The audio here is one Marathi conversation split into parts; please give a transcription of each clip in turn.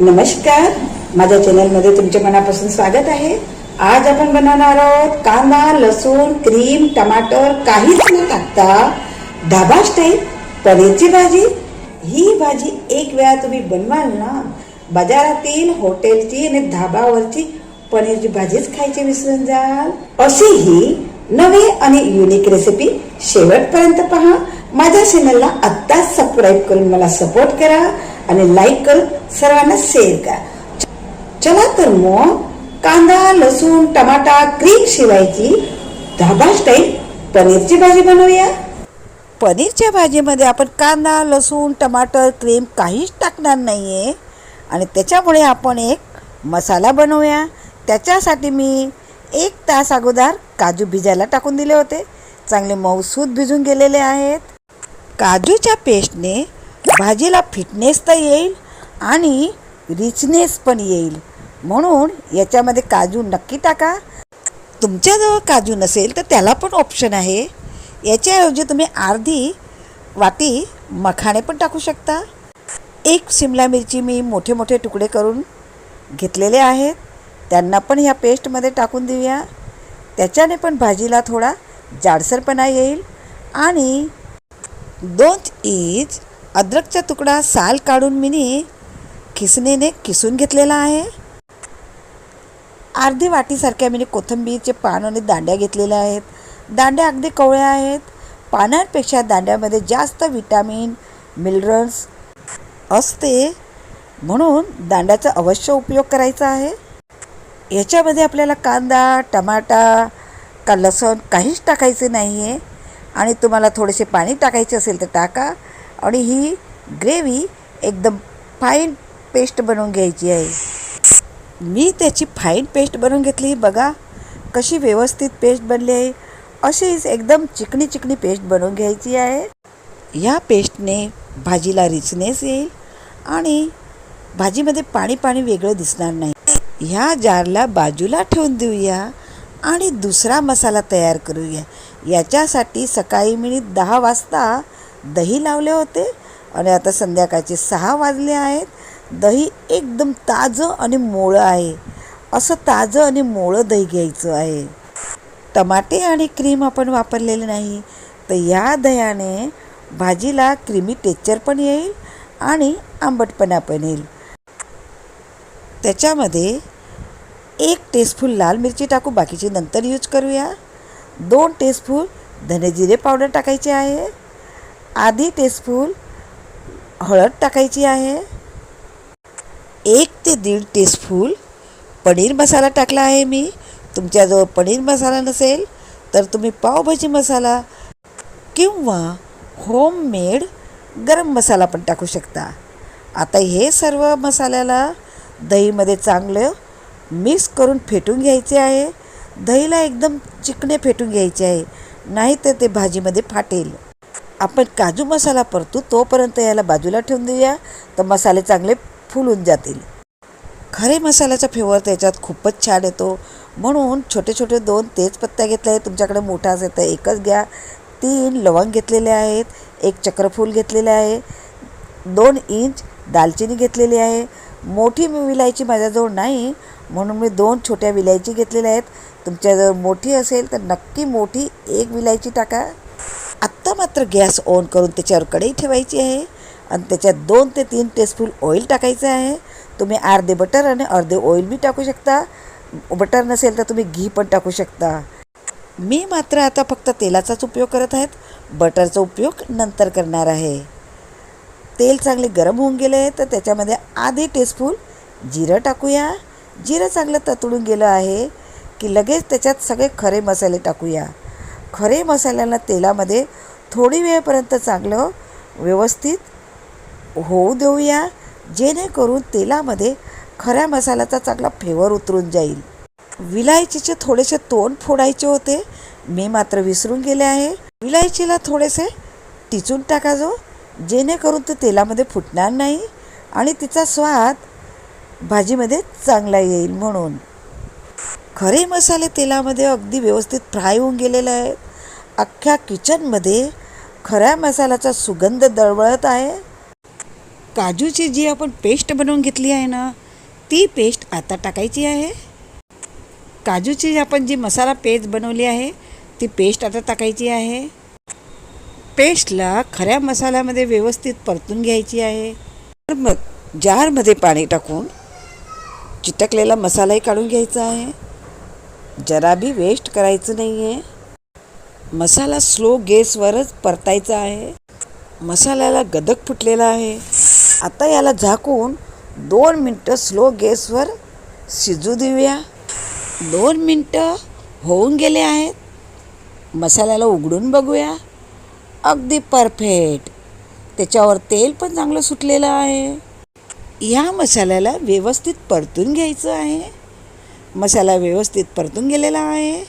नमस्कार. माझ्या चॅनलमध्ये तुमच्या मनापासून स्वागत आहे. आज आपण बनवणार आहोत कांदा लसूण क्रीम टमाटर काहीच न टाकता ढाबा स्टाईल पनीरची भाजी. ही भाजी एक वेळा तुम्ही बनवाल ना बाजारातील हॉटेलची आणि धाबावरची पनीरची भाजीच खायची विसरून जाल. अशी ही नवी आणि युनिक रेसिपी शेवटपर्यंत पहा. माझ्या चॅनलला आत्ताच सबस्क्राईब करून मला सपोर्ट करा आणि लाईक करून सर्वांना शेअर करा. चला तर मग कांदा लसूण टमाटा क्रीम शिवायची धाबा स्टाईल पनीरची भाजी बनवूया. पनीरच्या भाजीमध्ये आपण कांदा लसूण टमाटर क्रीम काहीच टाकणार नाही आहे आणि त्याच्यामुळे आपण एक मसाला बनवूया. त्याच्यासाठी मी एक तास अगोदर काजू भिजायला टाकून दिले होते. चांगले मऊसूद भिजून गेलेले आहेत. काजूच्या पेस्टने भाजीला फिटनेस तर येईल आणि रिचनेस पण येईल. म्हणून याच्यामध्ये काजू नक्की टाका. तुमच्याजवळ काजू नसेल तर त्याला पण ऑप्शन आहे. याच्याऐवजी तुम्ही अर्धी वाटी मखाणे पण टाकू शकता. एक शिमला मिरची मी मोठे मोठे तुकडे करून घेतलेले आहेत. त्यांना पण ह्या पेस्टमध्ये टाकून देऊया. त्याच्याने पण भाजीला थोडा जाडसरपणा येईल आणि दोन इंच अद्रकचा तुकडा साल काढून मिनी. खिसणीने किसून घेतलेला आहे. अर्धी वाटीसारख्या मी कोथंबीरचे पान आणि दांड्या घेतलेल्या आहेत. दांड्या अगदी कवळ्या आहेत. पानांपेक्षा दांड्यामध्ये जास्त विटॅमिन मिनरल्स असते. म्हणून दांड्याचा अवश्य उपयोग करायचा आहे. याच्यामध्ये आपल्याला कांदा टमाटा का लसण काहीच टाकायचे नाही आहे आणि तुम्हाला थोडेसे पाणी टाकायचे असेल तर टाका. आणि ही ग्रेव्ही एकदम फाईन पेस्ट बनवून घ्यायची आहे. मी त्याची फाईन पेस्ट बनवून घेतली. बघा कशी व्यवस्थित पेस्ट बनली आहे. अशीच एकदम चिकणी चिकणी पेस्ट बनवून घ्यायची आहे. या पेस्टने भाजीला रिचनेस येईल आणि भाजीमध्ये पाणी पाणी वेगळं दिसणार नाही. ह्या जारला बाजूला ठेवून देऊया. आणि दुसरा मसाला तयार करूया. याच्यासाठी सकाळी मी दहा वाजता दही लावले होते आणि आता संध्याकाळचे सहा वाजले आहेत. दही एकदम ताजं आणि मोळं आहे. असं ताजं आणि मोळं दही घ्यायचं आहे. टमाटे आणि क्रीम आपण वापरलेले नाही तर या दह्याने भाजीला क्रीमी टेक्चर पण येईल आणि आंबटपणा पण येईल. त्याच्यामध्ये एक टेस्टफूल लाल मिरची टाकू बाकीची नंतर यूज करूया. दोन टेस्टफूल धने जिरे पावडर टाकायचे आहे. आधी टेस्टफूल हळद टाकायची आहे. एक ते दीड टेस्टफूल पनीर मसाला टाकला आहे मी. तुमच्याजवळ पनीर मसाला नसेल तर तुम्ही पावभाजी मसाला किंवा होममेड गरम मसाला पण टाकू शकता. आता हे सर्व मसाल्याला दहीमध्ये चांगलं मिक्स करून फेटून घ्यायचे आहे. दहीला एकदम चिकणे फेटून घ्यायचे आहे. नाही तर ते भाजीमध्ये फाटेल. आपण काजू मसाला परतू तोपर्यंत याला बाजूला ठेवून देऊया. तर मसाले चांगले फुलून जातील. खरे मसाल्याचा फ्लेवर त्याच्यात खूपच छान येतो. म्हणून छोटे छोटे दोन तेजपत्ता घेतले आहेत. तुमच्याकडे मोठा असेल तर एकच घ्या. तीन लवंग घेतलेले आहेत. एक चक्रफूल घेतलेले आहे. दोन इंच दालचिनी घेतलेली आहे. मोठी मी विलायची माझ्याजवळ नाही म्हणून मी दोन छोट्या विलायची घेतलेल्या आहेत. तुमच्याजवळ मोठी असेल तर नक्की मोठी एक विलायची टाका. आत्ता मात्र गॅस ऑन करून त्याच्यावर कढई ठेवायची आहे आणि त्याच्यात दोन ते तीन टेस्पून ऑइल टाकायचं आहे. तुम्ही अर्धे बटर आणि अर्धे ऑइल बी टाकू शकता. बटर नसेल तर तुम्ही घी पण टाकू शकता. मी मात्र आता फक्त तेलाचाच उपयोग करत आहेत. बटरचा उपयोग नंतर करणार आहे. तेल चांगले गरम होऊन गेले तर त्याच्यामध्ये आधी टेस्पून जिरं टाकूया. जिरं चांगलं ततडून गेलं आहे की लगेच त्याच्यात सगळे खरे मसाले टाकूया. खरे मसाल्याला तेलामध्ये थोडी वेळपर्यंत चांगलं व्यवस्थित होऊ देऊया जेणेकरून तेलामध्ये खऱ्या मसाल्याचा चांगला फ्लेवर उतरून जाईल. विलायचीचे थोडेसे तोंड फोडायचे होते. मी मात्र विसरून गेले आहे. विलायचीला थोडेसे टिचून टाकाजो जेणेकरून ते तेलामध्ये फुटणार नाही आणि तिचा स्वाद भाजीमध्ये चांगला येईल म्हणून. खरे मसाले तेलामध्ये अगदी व्यवस्थित फ्राय होऊन गेलेले आहेत. अख्ख्या किचनमध्ये खऱ्या मसाल्याचा सुगंध दळवळत आहे. काजूची जी आपण पेस्ट बनवून घेतली आहे ना ती पेस्ट आता टाकायची आहे. काजूची आपण जी मसाला पेस्ट बनवली आहे ती पेस्ट आता टाकायची आहे. पेस्टला खऱ्या मसाल्यामध्ये व्यवस्थित परतून घ्यायची आहे. तर मग जारमध्ये पाणी टाकून चिटकलेला मसालाही काढून घ्यायचा आहे. जरा बी वेस्ट करायचं नाही आहे मसाला स्लो गॅसवरच परतायचा आहे. मसाल्याला गदक फुटलेला आहे. आता याला झाकून दोन मिनटं स्लो गॅसवर शिजू देऊया. दोन मिनटं होऊन गेले आहेत. मसाल्याला उघडून बघूया. अगदी परफेक्ट. त्याच्यावर तेल पण चांगलं सुटलेलं आहे. ह्या मसाल्याला व्यवस्थित परतून घ्यायचं आहे. मसाला व्यवस्थित परतून गेलेला आहे.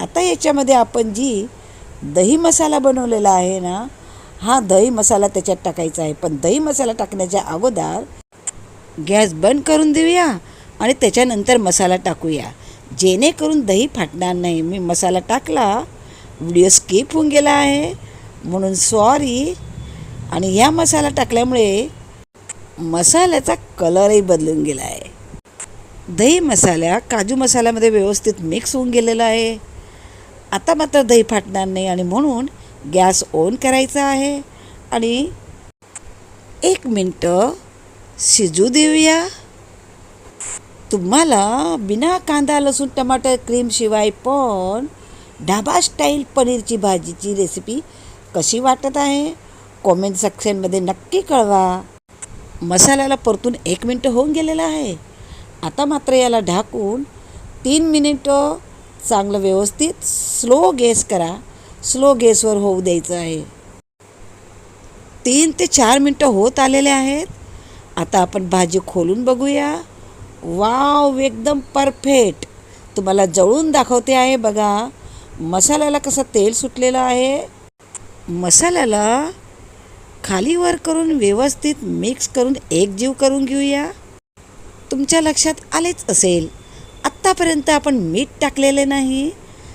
आता याच्यामध्ये आपण जी दही मसाला बनवलेला आहे ना हा दही मसाला त्याच्यात टाकायचा आहे. पण दही मसाला टाकण्याच्या अगोदर गॅस बंद करून देऊया आणि त्याच्यानंतर मसाला टाकूया. जेणेकरून दही फाटणार नाही. मी मसाला टाकला व्हिडिओ स्किप होऊन गेला आहे. म्हणून सॉरी आणि ह्या मसाला टाकल्यामुळे मसाल्याचा कलरही बदलून गेला आहे. दही मसाल्या काजू मसाल्यामध्ये व्यवस्थित मिक्स होऊन गेलेला आहे. आता मात्र दही फाटणार नाही आणि म्हणून गॅस ऑन करायचा आहे. आणि एक मिनटं शिजू देऊया. तुम्हाला बिना कांदा लसूण टमाटर क्रीम शिवाय पण ढाबा स्टाईल पनीरची भाजीची रेसिपी कशी वाटत आहे? कॉमेंट सेक्शनमध्ये नक्की कळवा. मसाल्याला परतून एक मिनटं होऊन गेलेलं आहे. आता मात्र याला ढाकून तीन मिनिटं चांगलं व्यवस्थित स्लो गॅस करा. स्लो गॅसवर होऊ द्यायचं आहे. तीन ते चार मिनटं होत आलेले आहेत. आता आपण भाजी खोलून बघूया. वाव एकदम परफेक्ट तुम्हाला जवळून दाखवते आहे बघा. मसाल्याला कसं तेल सुटलेलं आहे. मसाल्याला खालीवर करून व्यवस्थित मिक्स करून एकजीव करून घेऊया. तुमच्या लक्षात आलेच असेल आत्तापर्यंत आपण मीठ टाकलेले नाही.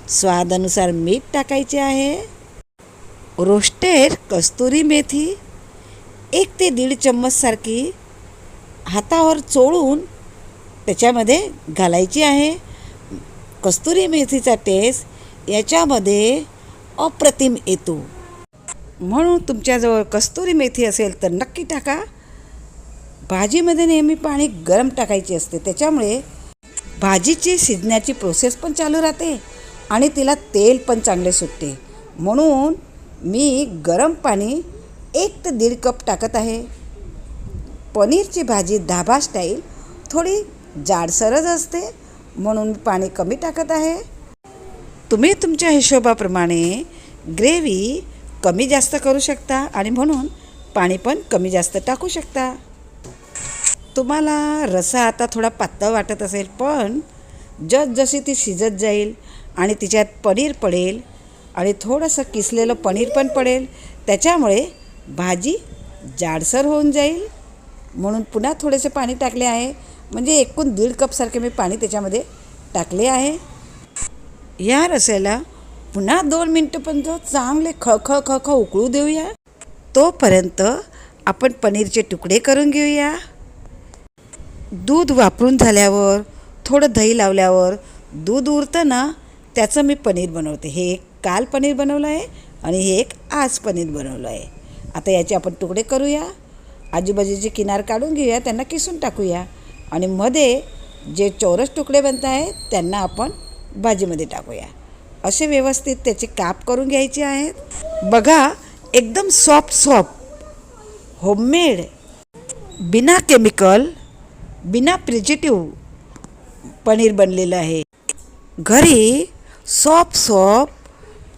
स्वादानुसार मीठ टाकायचे आहे. रोस्टेड कस्तुरी मेथी एक ते दीड चम्मचसारखी हातावर चोळून त्याच्यामध्ये घालायची आहे. कस्तुरी मेथीचा टेस्ट याच्यामध्ये अप्रतिम येतो. म्हणून तुमच्याजवळ कस्तुरी मेथी असेल तर नक्की टाका. भाजीमध्ये नेहमी पाणी गरम टाकायचे असते त्याच्यामुळे भाजीची शिजण्याची प्रोसेस पण चालू राहते आणि तिला तेल पण चांगले सुटते. म्हणून मी गरम पाणी एक ते दीड कप टाकत आहे. पनीरची भाजी धाबा स्टाईल थोडी जाडसरच असते म्हणून पाणी कमी टाकत आहे. तुम्ही तुमच्या हिशोबाप्रमाणे ग्रेव्ही कमी जास्त करू शकता आणि म्हणून पाणी पण कमी जास्त टाकू शकता. तुम्हाला रसा आता थोडा पातळ वाटत असेल पण जसजशी ती शिजत जाईल आणि तिच्यात पनीर पडेल आणि थोडंसं किसलेलं पनीर पण पडेल त्याच्यामुळे भाजी जाडसर होऊन जाईल. म्हणून पुन्हा थोडेसे पाणी टाकले आहे. म्हणजे एकूण दीड कपसारखे मी पाणी त्याच्यामध्ये टाकले आहे. या रस्याला पुन्हा दोन मिनटं पण ख चांगले खळखळ खळखळ उकळू देऊया. तोपर्यंत आपण पनीरचे तुकडे करून घेऊया. दूध वापरून झाल्यावर थोडं दही लावल्यावर दूध उरतं ना त्याचं मी पनीर बनवते. हे एक काल पनीर बनवलं आहे आणि हे एक आज पनीर बनवलं आहे. आता याचे आपण तुकडे करूया. आजूबाजूचे किनार काढून घेऊया त्यांना किसून टाकूया. आणि मध्ये जे चौरस तुकडे बनत आहेत त्यांना आपण भाजीमध्ये टाकूया. असे व्यवस्थित त्याचे काप करून घ्यायचे आहेत बघा एकदम सॉफ्ट सॉफ्ट होममेड बिना केमिकल बिना प्रिजेटिव्ह पनीर बनलेलं आहे. घरी सॉफ्ट सॉफ्ट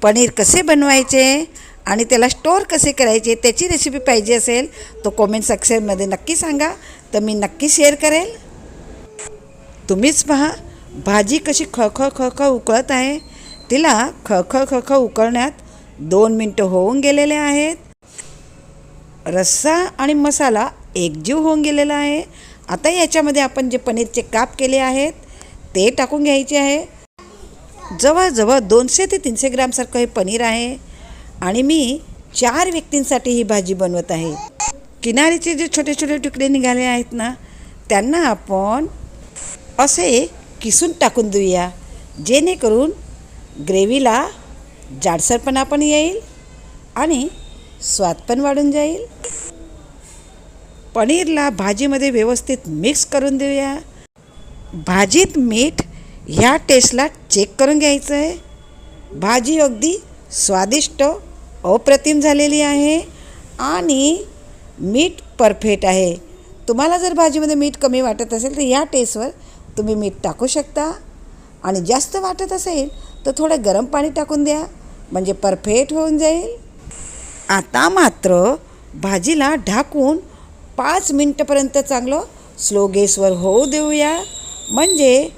पनीर कसे बनवायचे आणि त्याला स्टोअर कसे करायचे त्याची रेसिपी पाहिजे असेल तो कॉमेंट सेक्शनमध्ये नक्की सांगा. तर मी नक्की शेअर करेल. तुम्हीच पहा भाजी कशी खळखळ खळखळ उकळत आहे. तिला खख खख उकळण्यात दोन मिनटं होऊन गेलेले आहेत. रस्सा आणि मसाला एकजीव होऊन गेलेला आहे. आता याच्यामध्ये आपण जे पनीरचे काप केले आहेत ते टाकून घ्यायचे आहे. जवळजवळ दोनशे ते तीनशे ग्रामसारखं हे पनीर आहे आणि मी चार व्यक्तींसाठी ही भाजी बनवत आहे. किनारीचे जे छोटे छोटे तुकडे निघाले आहेत ना त्यांना आपण असे किसून टाकून देऊया जेणेकरून ग्रेव्हीला जाडसरपणा पण येईल आणि स्वाद पण वाढून जाईल. पनीरला भाजीमध्ये व्यवस्थित मिक्स करून देऊया. भाजीत मीठ ह्या टेस्टला चेक करून घ्यायचं आहे भाजी अगदी स्वादिष्ट अप्रतिम झालेली आहे आणि मीठ परफेक्ट आहे. तुम्हाला जर भाजीमध्ये मीठ कमी वाटत असेल तर या टेस्टवर तुम्ही मीठ टाकू शकता. आणि जास्त वाटत असेल तर थोडं गरम पाणी टाकून द्या. म्हणजे परफेक्ट होऊन जाईल. आता मात्र भाजीला ढाकून पाच मिनटंपर्यंत चांगलं स्लो गॅसवर होऊ देऊया. म्हणजे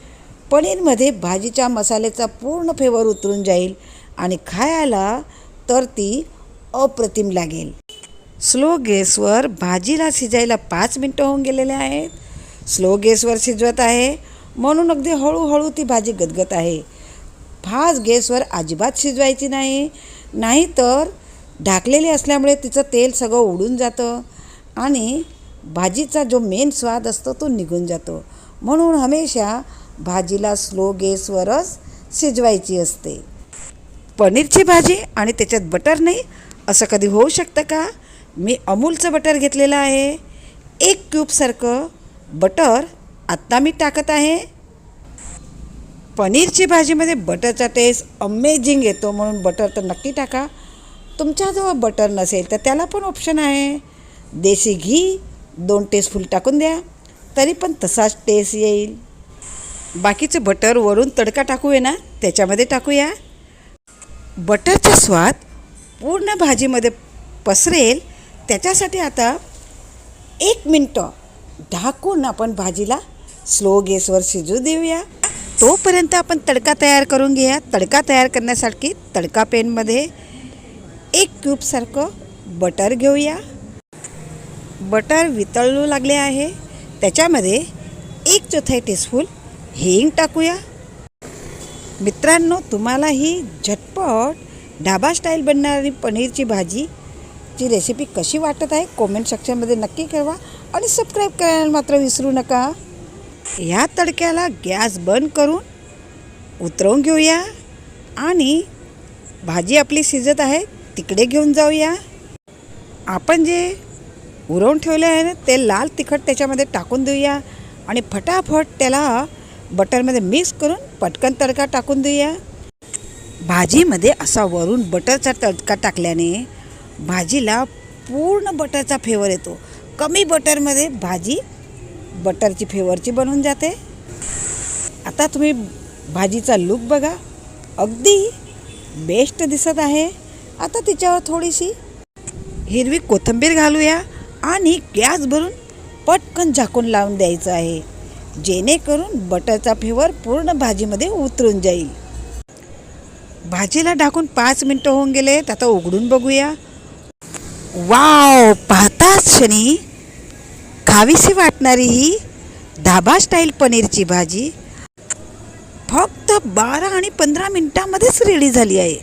पनीरमध्ये भाजीच्या मसाल्याचा पूर्ण फेवर उतरून जाईल आणि खायला तर ती अप्रतिम लागेल. स्लो गॅसवर भाजीला शिजायला पाच मिनटं होऊन गेलेले आहेत. स्लो गॅसवर शिजवत आहे. म्हणून अगदी हळूहळू ती भाजी गदगत आहे. फास्ट गॅसवर अजिबात शिजवायची नाही. नाहीतर ढाकलेली असल्यामुळे तिचं तेल सगळं उडून जातं आणि भाजीचा जो मेन स्वाद असतो तो निघून जातो. म्हणून हमेशा भाजीला स्लो गॅसवरच शिजवायची असते. पनीरची भाजी आणि त्याच्यात बटर नाही असं कधी होऊ शकतं का? मी अमूलचं बटर घेतलेलं आहे. एक क्यूबसारखं बटर आत्ता मी टाकत आहे. पनीरची भाजीमध्ये बटरचा टेस्ट अमेझिंग येतो म्हणून बटर तर नक्की टाका. तुमच्याजवळ बटर नसेल तर त्याला पण ऑप्शन आहे. देशी घी दोन टेस्टफुल टाकून द्या. तरी पण तसाच टेस्ट येईल. बाकीचं बटर वरून तडका टाकूया ना त्याच्यामध्ये टाकूया. बटरचा स्वाद पूर्ण भाजीमध्ये पसरेल. त्याच्यासाठी आता एक मिनटं ढाकून आपण भाजीला स्लो गॅसवर शिजू देऊया. तोपर्यंत आपण तडका तयार करून घ्या तडका तयार करण्यासाठी तडका पेनमध्ये एक क्यूबसारखं बटर घेऊया. बटर वितळू लागले आहे. त्याच्यामध्ये एक चौथाई टीस्पून हिंग टाकूया. मित्रांनो तुम्हाला ही झटपट ढाबा स्टाईल बनणारी पनीरची भाजी ची रेसिपी कशी वाटत आहे कॉमेंट सेक्शनमध्ये नक्की कळवा. आणि सबस्क्राईब करायला मात्र विसरू नका. ह्या तडक्याला गॅस बंद करून उतरवून घेऊया आणि भाजी आपली शिजत आहे तिकडे घेऊन जाऊया. आपण जे उरवून ठेवले आहे ना ते लाल तिखट त्याच्यामध्ये टाकून देऊया आणि फटाफट त्याला बटरमध्ये मिक्स करून पटकन तडका टाकून देऊया. भाजीमध्ये असा वरून बटरचा तडका टाकल्याने भाजीला पूर्ण बटरचा फ्लेवर येतो. कमी बटरमध्ये भाजी बटरची फ्लेवरची बनून जाते. आता तुम्ही भाजीचा लुक बघा. अगदी बेस्ट दिसत आहे. आता तिच्यावर थोडीशी हिरवी कोथिंबीर घालूया आणि गॅस भरून पटकन झाकून लावून द्यायचं आहे. जेणेकरून बटरचा फ्लेवर पूर्ण भाजीमध्ये उतरून जाईल. भाजीला ढाकून पाच मिनटं होऊन गेले आता उघडून बघूया. वाव! पाहताच क्षणी खावीशी वाटणारी ही धाबा स्टाईल पनीरची भाजी फक्त बारा आणि पंधरा मिनटामध्येच रेडी झाली आहे.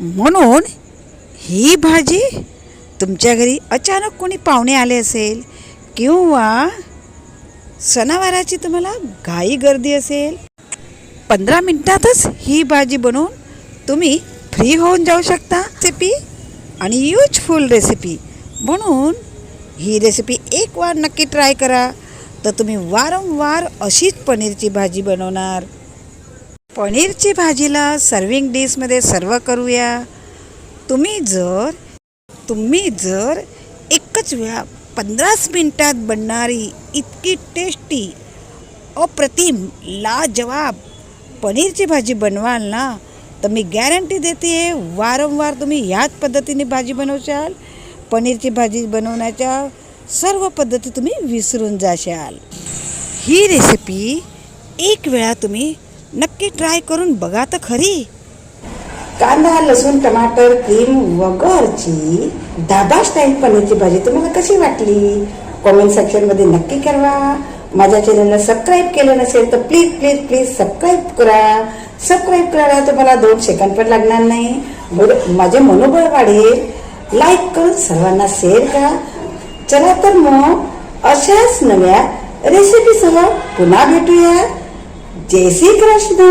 म्हणून ही भाजी तुमच्या घरी अचानक कोणी पाहुणे आले असेल किंवा सणावाराची तुम्हाला घाई गर्दी असेल पंधरा मिनटातच ही भाजी बनवून तुम्ही फ्री होऊन जाऊ शकता. रेसिपी आणि यूजफुल रेसिपी म्हणून ही रेसिपी एक वार नक्की ट्राय करा. तर तुम्ही वारंवार अशीच पनीरची भाजी बनवणार. पनीरची भाजीला सर्विंग डिशमध्ये सर्व करूया. तुम्ही जर तुम्ही जर एकच वेळा पंधराच मिनटात बनणारी इतकी टेस्टी अप्रतिम लाजवाब पनीरची भाजी बनवाल ना तर मी गॅरंटी देते वारंवार तुम्ही ह्याच पद्धतीने भाजी बनवशाल. पनीरची भाजी बनवण्याच्या सर्व पद्धती तुम्ही विसरून जाशाल. ही रेसिपी एक वेळा तुम्ही नक्की ट्राय करून बघा तर खरी. कांदा लसूण टमाटर क्रीम वगैरेची धाबा स्टाईल पनीरची भाजी तुम्हाला कशी वाटली? कॉमेंट सेक्शनमध्ये नक्की कळवा. माझ्या चॅनलला सबस्क्राईब केलं नसेल तर प्लीज प्लीज प्लीज सबस्क्राईब करा. सबस्क्राईब करायला तुम्हाला दोन सेकंड पण लागणार नाही. बरं माझे मनोबळ वाढेल. लाईक करून सर्वांना शेअर करा. चला तर मग अशाच नव्या रेसिपीसह पुन्हा भेटूया. जय श्री कृष्ण.